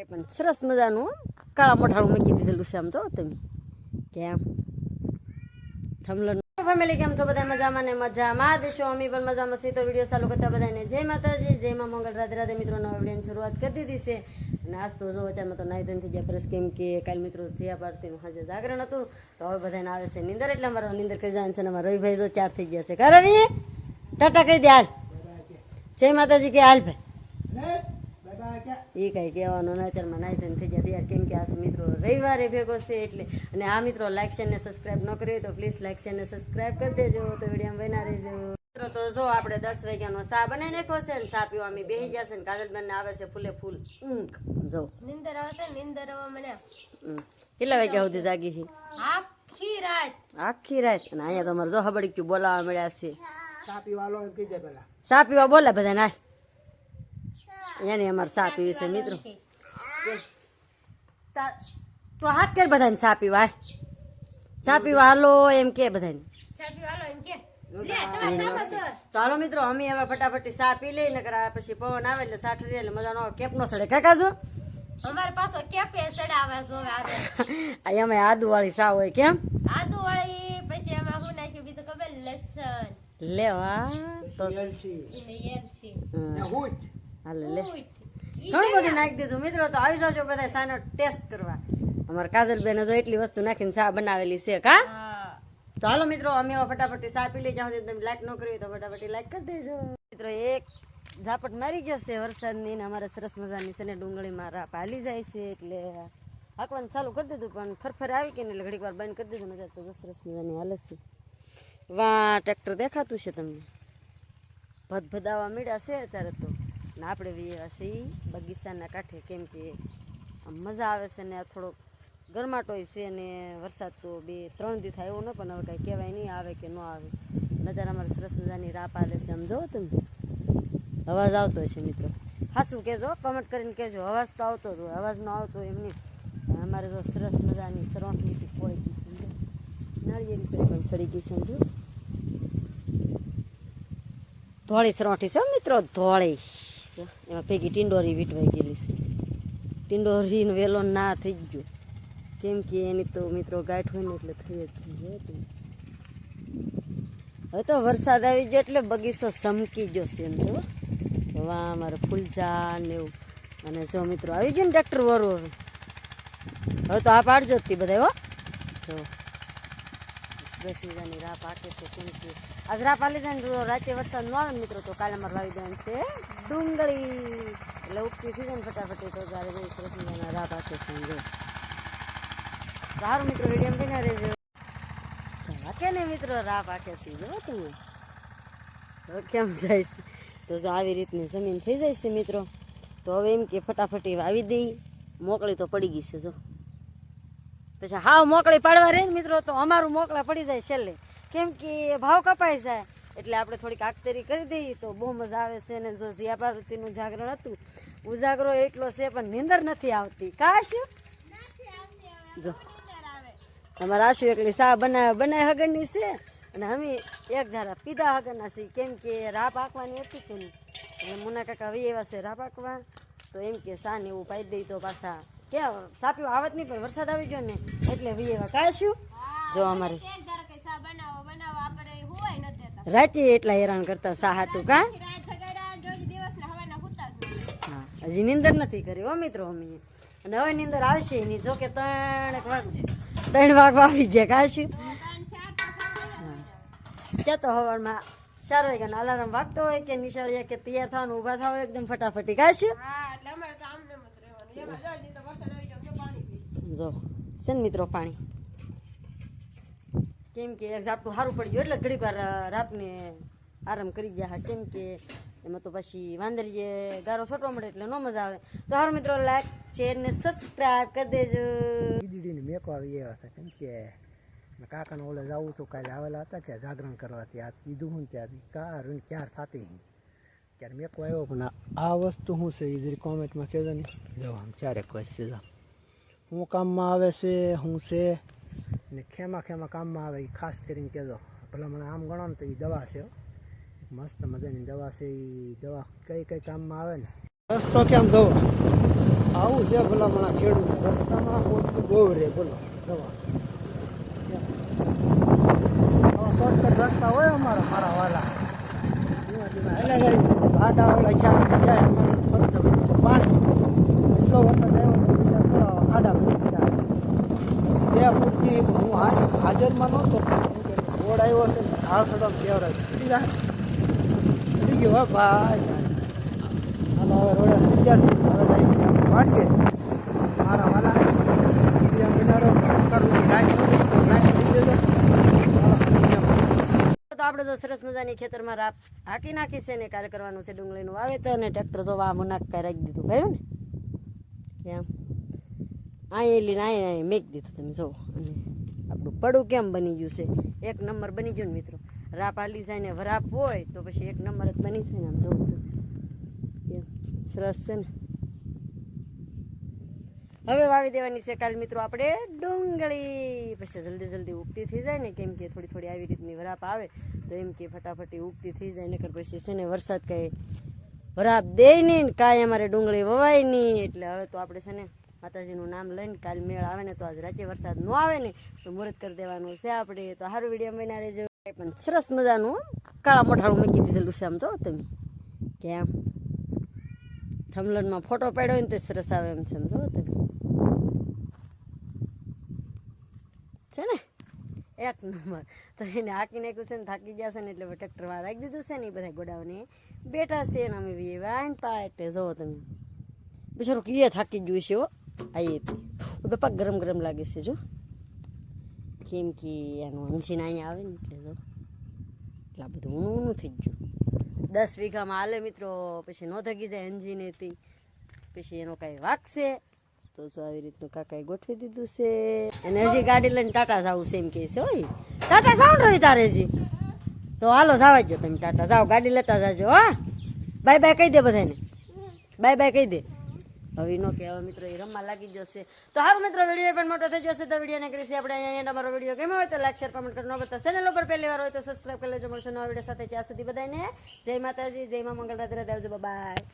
પણ સરસ મજાનું કાળા મોઠાળું મૂકી દીધેલું છે આમ જો તમે કેમ થમલન ફેમિલી કેમ છો બધા મજામાં ને મજામાં દેશો અમે પણ મજામાં છીએ તો વીડિયો ચાલુ કરતા બધાને જય માતાજી જય માં મંગળ રાધે રાધે મિત્રો નવા વિડીયોની શરૂઆત કરી દીધી છે અને આજ તો જો અત્યારમાં તો નાઈ ધન થઈ ગયા પ્રેસ કેમ કે કાલ મિત્રો થયા પાડતીનું હાજર જાગરણ હતું તો હવે બધાને આવે છે નિંદર એટલે અમારો નિંદર કરી જાય છે અને અમારા રવિભાઈ જો ચાર થઈ ગયા છે કા ટાટા કહી દે હાલ જય માતાજી કે હાલ ભાઈ એ કઈ કહેવાનું ના અત્યારમાં નાઈ ધોઈને થઈ ગયા તૈયાર કેમ કે આ મિત્રો રવિવારે ભેગો છે એટલે અને આ મિત્રો લાઈક શેર ને સબસ્ક્રાઈબ ન કરી તો પ્લીઝ લાઈક શેર ને સબસ્ક્રાઈબ કરી દેજો તો વીડિયો બના રહેજો. મિત્રો તો જો આપણે દસ વાગ્યાનો ચા બનાવી નાખ્યો છે ને ચા પીવા અમે બેસી ગયા છે ને કાજલબેન બંને આવે છે ફૂલે ફૂલ. ઊંઘ જો. નિંદર આવશે નિંદર આવે મને. કેટલા વાગ્યા સુધી જાગી છે આખી રાત. આખી રાત. અને અહીંયા તમારે જો હબડી બોલાવા મળ્યા છે. ચા પીવાલો એમ કહી દે પેલા. ચા પીવા બોલે બધા ના અહીંયા અમારે ચા પીવી છે મિત્રો. તો હાથ કર બધાને સા પીવા. ચા પીવા હાલો એમ કે બધાને. ચા પીવા હાલો એમ કે. લે તમારે ચા પીવા તો. હાલો મિત્રો અમે હવે ફટાફટી ચા પી લઈ નકર પછી પવન આવે એટલે સાઠ એટલે મજા નો કેપ નો સડે. કાકા જો અમારે પાછો કેપે સડાવે જોવે હવે અમે આદુ વાળી સા હોય કેમ? આદુ વાળી પછી એમાં હું નાખ્યું બીજું ખબર? લસણ. લેવા તો એલસી એલસી હાલે લે. ઘણું બધું નાખી દીધું. મિત્રો તો આવી જાજો બધા સાનો ટેસ્ટ કરવા. અમારા કાજલ બેને જો એટલી વસ્તુ નાખીને ચા બનાવેલી છે કા? તો હાલો મિત્રો અમે ફટાફટી ચા પી લઈ સુધી તમે લાઈક ન કરી તો ફટાફટી લાઈક કરી દેજો. મિત્રો એક ઝાપટ મારી ગયો છે વરસાદની ને અમારે સરસ મજાની છે ને ડુંગળીમાં રાપ હાલી જાય છે એટલે હાંકવાનું ચાલુ કરી દીધું પણ ફરફર આવી કે ને એટલે ઘડીક વાર બંધ કરી દીધું નજર તો સરસ મજાની હાલે છે. વાહ ટ્રેક્ટર દેખાતું છે તમને? ભદભદાવા મીડા છે અત્યારે તો. ને આપણે છે બગીચાના કાંઠે. કેમ કે મજા આવે છે ને થોડોક ગરમાટોય છે ને વરસાદ તો બે ત્રણ દી થાય એવું ન પણ હવે કાંઈ કહેવાય નહીં, આવે કે ન આવે. નજારા અમારે સરસ મજાની રાપ આવે છે. આમ જોવો તમે. અવાજ આવતો છે મિત્રો. હાસું કહેજો કમેન્ટ કરીને કહેજો. અવાજ તો આવતો હોય. અવાજ ન આવતો હોય એમ નહીં. અમારે તો સરસ મજાની સરસ પોળી ગઈ સમજો. નાળિયેરી પણ સડી ગઈ સમજો. ધોળી સરોઠી છે મિત્રો, ધોળી. એમાં ભેગી ટીંડોરી વીટવાઈ ગયેલી છે. ટીંડોરીનો વેલો ના થઈ ગયો. કેમ કે એની તો મિત્રો ગાંઠ હોય ને એટલે થઈ જ હવે તો વરસાદ આવી ગયો એટલે બગીચો સમકી ગયો છે એમ જો. વાહ અમારે ફૂલઝા ને એવું. અને જો મિત્રો આવી ગયો ને ટ્રેક્ટર વાળું હવે હવે તો આ પાડજો જ બધા હો. જો. સરસ મજાની રાહ પાકે છે કેમ કે આજ રાહ પાલી જાય રાતે વરસાદ ન આવે મિત્રો, તો કાલે અમારે વાવી દેવાનું છે ડુંગળી. એટલે ઉગતી થઈ જાય ફટાફટ તો જ્યારે જઈ સરસ મજાના રાહ પાકે છે સારું મિત્રો, વીડિયો બના રહેજો. વાકે ને મિત્રો, રાહ પાકે છે, જો તમે. કેમ જાય છે? તો જો આવી રીતની જમીન થઈ જાય છે મિત્રો. તો હવે એમ કે ફટાફટી વાવી દઈ. મોકળી તો પડી ગઈ છે, જો. પછી હાવ મોકળી પાડવા રહે મિત્રો, તો અમારું મોકળા પડી જાય છેલ્લે. કેમ કે ભાવ કપાઈ જાય. એટલે આપણે થોડીક આગતરી કરી દઈએ તો બહુ મજા આવે છે ને જો જીયા પાર્વતીનું જાગરણ હતું, ઉજાગરો એટલો છે પણ નીંદર નથી આવતી. કાશ જો. તમારે આશુ એકલી સા બનાવે બનાવે હગરની છે અને અમે એક ધારા પીધા હગરના છીએ. કેમ કે રાપ આંકવાની હતી નહીં એટલે મુના કાકા વી એવા છે રાપ આંકવા તો એમ કે સા ને એવું પાઈ દઈ તો પાછા કે સાપ્યું આવત નહીં પણ વરસાદ આવી ગયો ને એટલે વી એવા કાશું જો અમારે રાતે એટલા હેરાન કરતા સા હાટું કા? હજી નિંદર નથી કરી હો મિત્રો અમે. અને હવે નિંદર આવશે નહીં જો કે ત્રણ વાગ ત્રણ વાગ આવી ગયા કાશું ત્યાં તો હવારમાં ચાર વાગ્યાનો અલાર્મ વાગતો હોય કે નિશાળીયા કે તૈયાર થવાનું ઊભા થવા એકદમ ફટાફટી કાશું હા એટલે અમારે તો આમ નેમ જ રહેવાનું એમાં જોઈ દી તો વરસાદ આવી ગયો કે પાણી જો છે ને મિત્રો પાણી? કેમ કે એક ઝાપટું સારું પડી ગયું એટલે ઘડીક વાર રાતને આરામ કરી ગયા હા. કેમ કે એમાં તો પછી વાંદરીએ ગારો છોટવા મળે એટલે ન મજા આવે. તો હારું મિત્રો લાઈક શેર ને સબસ્ક્રાઈબ કરી દેજો. વીજળીની મેકો આવી એવા છે કેમ કે કાકાને ઓલે જવું તો કાલે આવેલા હતા કે જાગરણ કરવાથી આ કીધું હું ત્યાંથી. કાર ક્યાર થતી નહીં ત્યારે મેકો આવ્યો પણ આ- આ વસ્તુ શું છે એ જરી કોમેન્ટમાં કહેજો ને જો આમ ચારે question છે શું કામમાં આવે છે શું છે ને ખેમા ખેમા કામમાં આવે એ ખાસ કરીને કહેજો ભલા મને આમ ગણો ને તો એ દવા છે હો. મસ્ત મજાની દવા છે એ દવા કઈ કઈ કામમાં આવે ને રસ્તો કેમ જવો આવું છે ભલામણા ખેડૂત રસ્તામાં ઓટલું બહુ રહે બોલો દવા આવા શોર્ટકટ રસ્તા હોય અમારા મારા વાલા ધીમા ધીમા હેલા જાય છે આડા ક્યાં જાય ફરતો પાણી. એટલો વરસાદ આવ્યો વિચાર કરો આડા ગયા બે ફૂટથી હું હાજરમાં નહોતો રોડ આવ્યો છે ઢાળ સડમ કેવડાય સીધી જાય સીધી ગયો? ભાઈ હાલો, હવે રોડે સીધી ગયા છે. હવે જાય છે. વાડીએ મારા વાલા. કિનારો કરવું નાખી દેજો હાલો, બીજા તો આપણે જો સરસ મજાની ખેતરમાં રાપ હાકી નાખી છે ને કાલે કરવાનું છે ડુંગળીનું વાવેતર અને ટ્રેક્ટર જો આ મુનાક રાખી દીધું. બરાબર ને? કેમ અહીં લઈને અહીં અહીં મેક દીધું તમે જો અને આપણું પડું કેમ બની ગયું છે? એક નંબર બની ગયો ને મિત્રો. રાપ આલી જાય ને વરાપ હોય તો પછી એક નંબર જ બની જાય ને આમ તો. સરસ છે ને? હવે વાવી દેવાની છે કાલ મિત્રો આપણે ડુંગળી. પછી જલ્દી જલ્દી ઉગતી થઈ જાય ને કેમ કે થોડી થોડી આવી રીતની વરાપ આવે, તો એમ કે ફટાફટી ઉગતી થઈ જાય, નકર પછી છે ને વરસાદ કાંઈ વરાપ દે નહીં કાંઈ અમારે ડુંગળી વવાય નહીં. એટલે હવે તો આપણે છે ને માતાજીનું નામ લઈને કાલ મેળ આવે ને તો આજ રાતે વરસાદ ન આવે ને તો મુહૂર્ત કરી દેવાનું છે આપણે. તો સારું વીડિયો બના રહેજો. પણ સરસ મજાનું કાળા મોઠાળું મૂકી દીધેલું છે આમ જો તમે. કેમ થમલનમાં ફોટો પાડ્યો ને તો સરસ આવે એમ છે એમ જો તમે છે ને? એક નંબર. તો એને હાકી નાખ્યું છે ને, થાકી ગયા છે ને, એટલે ટ્રેક્ટરમાં રાખી દીધું છે ને, એ બધા ગોડાઓને. બેઠા છે ને અમે વાઈન પા એટલે જોવો તમે. બિચારો કીએ થાકી ગયું છે હો. આઈએ બાપા ગરમ ગરમ લાગે છે, જો. કેમ કે એનું હંસીને અહીંયા આવે ને, એટલે જો. એટલે આ બધું ઊનું ઊનું થઈ ગયું. દસ વીઘામાં હાલે મિત્રો. પછી ન થકી જાય એન્જિન હતી પછી એનો કાંઈ વાગશે તો જો આવી રીતનું કાકાએ ગોઠવી દીધું છે. અને હજી ગાડી લઈને ટાટા જવું છે એમ કે છે હોય ટાટા જાવ રહી તારે હજી. તો હાલો જવા જો તમે ટાટા જાઓ, ગાડી લેતા જાજો, હા. બાય બાય કહી દે બધાને. બાય બાય કહી દે. હવે નો કે, હવે મિત્રો એ રમવા લાગી જશે તો સારું મિત્રો, વીડિયો પણ મોટો થઈ જશે તો વિડીયોને કરીશું આપણે અહીંયા તમારો વીડિયો કેમ હોય તો લાઈક, શેર કમેન્ટ કરવાનો બતા ચેનલ ઉપર પહેલી વાર હોય તો સબસ્ક્રાઈબ કરી લેજો, મળશે નવા વીડિયો સાથે ત્યાં સુધી બધાને. જય માતાજી, જય મા મંગળ રાત્રે આવજો બાય